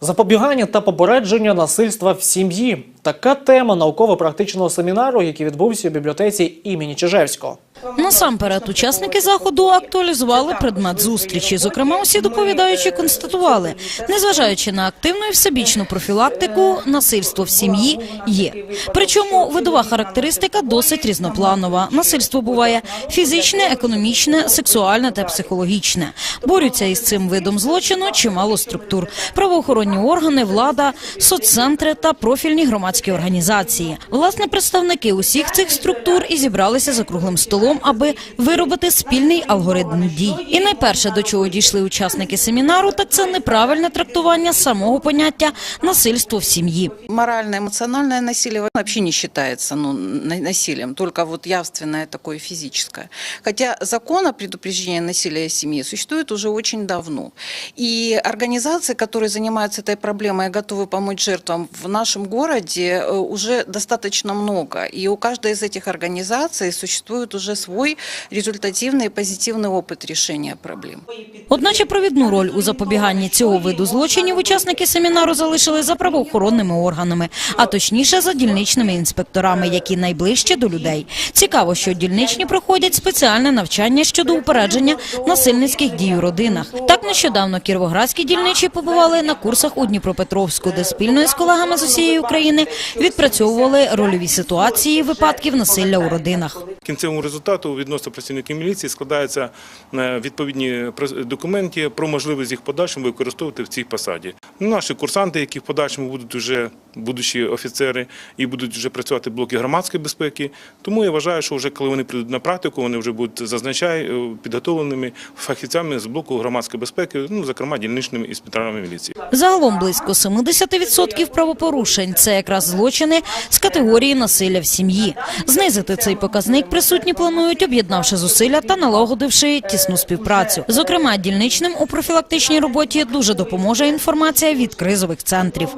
Запобігання та попередження насильства в сім'ї така тема науково-практичного семінару, який відбувся у бібліотеці імені Чижевського. Насамперед, учасники заходу актуалізували предмет зустрічі. Зокрема, усі доповідаючі констатували, незважаючи на активну і всебічну профілактику, насильство в сім'ї є. Причому видова характеристика досить різнопланова. Насильство буває фізичне, економічне, сексуальне та психологічне. Борються із цим видом злочину чимало структур: правоохоронні органи, влада, соццентри та профільні громадські організації. Власне, представники усіх цих структур і зібралися за круглим столом, аби виробити спільний алгоритм дій. І найперше, до чого дійшли учасники семінару, так це неправильне трактування самого поняття насильство в сім'ї. Моральное, эмоциональное насилие вообще не считается ну, на- насилием, только вот явственное такое физическое. Хотя закон о предупреждении насилия в семье существует уже очень давно. И организации, которые занимаются этой проблемой и готовы помочь жертвам в нашем городе, э, уже достаточно много. И у каждой из этих организаций существует уже свой результативный и позитивный опыт решения проблем. Одначе провідну роль у запобіганні цього виду злочинів учасники семінару залишили за правоохоронними органами, а точніше за дільничними інспекторами, які найближче до людей. Цікаво, що дільничні проходять спеціальне навчання щодо упередження насильницьких дій у родинах. Так нещодавно кіровоградські дільничі побували на курсах у Дніпропетровську, де спільно із колегами з усієї України відпрацьовували рольові ситуації випадків насилля у родинах. Кінцевому результату відносно працівників міліції складаються е, відповідні документи про можливість їх подальшому використовувати в цій посаді. Ну, Наші курсанти, які в подальшому будуть вже будучі офіцери і будуть вже працювати в блоки громадської безпеки. Тому я вважаю, що вже коли вони прийдуть на практику, вони вже будуть зазначаю підготовленими фахівцями з блоку громадської безпеки, ну зокрема дільничними інспекторами міліції. Загалом близько 70% правопорушень – це якраз злочини з категорії насилля в сім'ї. Знизити цей показник присутні планують, об'єднавши зусилля та налагодивши тісну співпрацю. Зокрема, дільничним у профілактичній роботі дуже допоможе інформація від кризових центрів.